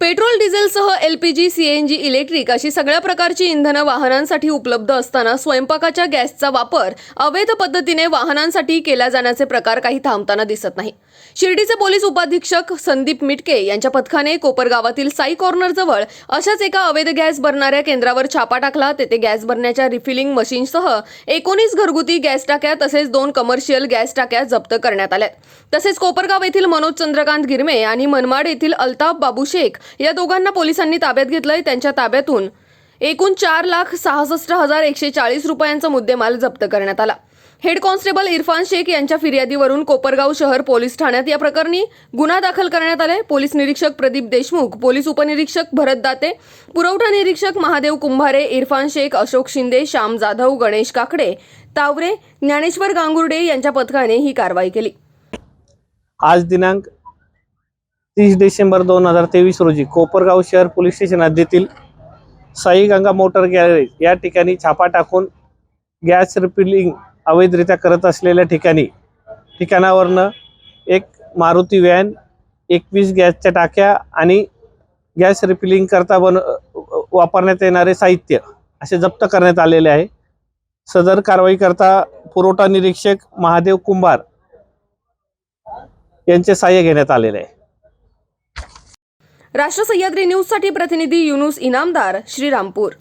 petrol डिझेलसह L P G C N G electric अशी सगळ्या प्रकारची इंधनं वाहनांसाठी उपलब्ध असताना स्वयंपाकाच्या गॅसचा वापर अवैध पद्धतीने वाहनांसाठी केला जाण्याचे प्रकार काही थांबताना दिसत नाही. शिर्डीचे पोलीस उपाधीक्षक संदीप मिटके यांच्या पथकाने कोपरगावातील साई कॉर्नरजवळ अशाच एका अवैध गॅस भरणाऱ्या केंद्रावर छापा टाकला. तेथे गॅस भरण्याच्या रिफिलिंग मशीनसह एकोणीस घरगुती गॅस टाक्या तसेच दोन कमर्शियल गॅस टाक्या जप्त करण्यात आल्या. तसेच कोपरगाव येथील मनोज चंद्रकांत गिरमे आणि मनमाड येथील अल्ताफ बाबू शेख या दोघांना पोलिसांनी ताब्यात घेतलंय. त्यांच्या ताब्यातून एकूण चार लाख सहासष्ट हजार एकशे चाळीस रुपयांचा मुद्देमाल जप्त करण्यात आला. हेड कॉन्स्टेबल इरफान शेख यांच्या फिर्यादीवरून कोपरगाव शहर पोलीस ठाण्यात या प्रकरणी गुन्हा दाखल करण्यात आलाय. पोलीस निरीक्षक प्रदीप देशमुख पोलीस उपनिरीक्षक भरत दाते पुरवठा निरीक्षक महादेव कुंभारे इरफान शेख अशोक शिंदे श्याम जाधव गणेश काकडे तावरे ज्ञानेश्वर गांगुर्डे यांच्या पथकाने ही कारवाई केली. आज दिनांक तीस डिसेंबर दोन हजार तेवीस रोजी कोपरगाव शहर पोलीस स्टेशन हद्दीतील साई गंगा मोटर गॅरेज या ठिकाणी छापा टाकून गॅस रिफिलिंग अवैधरित्या करत असलेल्या ठिकाणी ठिकाणावरनं एक मारुती व्हॅन एकवीस गॅसच्या टाक्या आणि गॅस रिफिलिंग करता बन वापरण्यात येणारे साहित्य असे जप्त करण्यात आलेले आहे. सदर कारवाई करता पुरवठा निरीक्षक महादेव कुंभार यांचे सहाय्य घेण्यात आलेले आहे. राष्ट्र सह्याद्री न्यूजसाठी प्रतिनिधी युनुस इनामदार श्रीरामपूर.